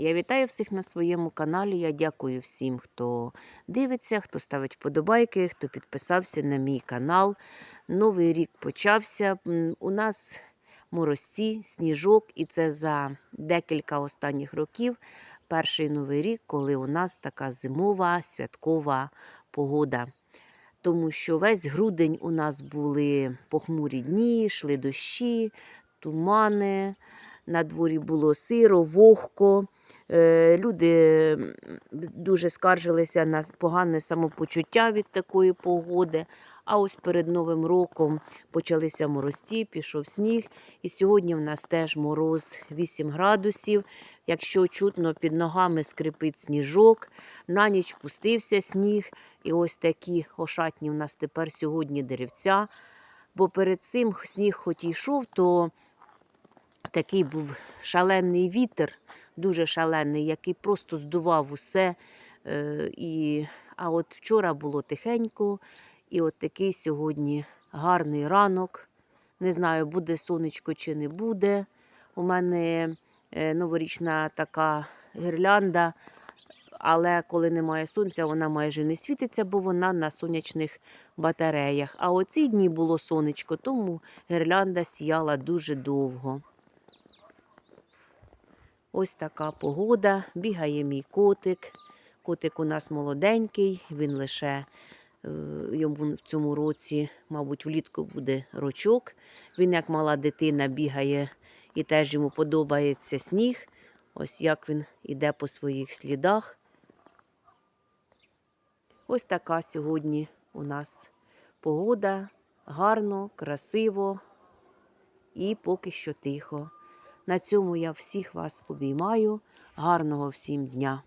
Я вітаю всіх на своєму каналі. Я дякую всім, хто дивиться, хто ставить вподобайки, хто підписався на мій канал. Новий рік почався. У нас морозці, сніжок, і це за декілька останніх років. Перший новий рік, коли у нас така зимова святкова погода. Тому що весь грудень у нас були похмурі дні, йшли дощі, тумани. На дворі було сиро, вогко. Е, Люди дуже скаржилися на погане самопочуття від такої погоди. А ось перед Новим роком почалися морозці, пішов сніг. І сьогодні в нас теж мороз 8 градусів. Якщо чутно, під ногами скрипить сніжок, на ніч пустився сніг. І ось такі ошатні в нас тепер сьогодні деревця. Бо перед цим сніг хоч і йшов, то такий був шалений вітер, дуже шалений, який просто здував усе. Е, і, а от вчора було тихенько, і от такий сьогодні гарний ранок. Не знаю, буде сонечко чи не буде. У мене е, новорічна така гірлянда, але коли немає сонця, вона майже не світиться, бо вона на сонячних батареях. А оці дні було сонечко, тому гірлянда сіяла дуже довго. Ось така погода. Бігає мій котик. Котик у нас молоденький, він лише е, йому в цьому році, мабуть, влітку буде рочок. Він, як мала дитина, бігає і теж йому подобається сніг. Ось як він іде по своїх слідах. Ось така сьогодні у нас погода. Гарно, красиво і поки що тихо. На цьому я всіх вас обіймаю. Гарного всім дня!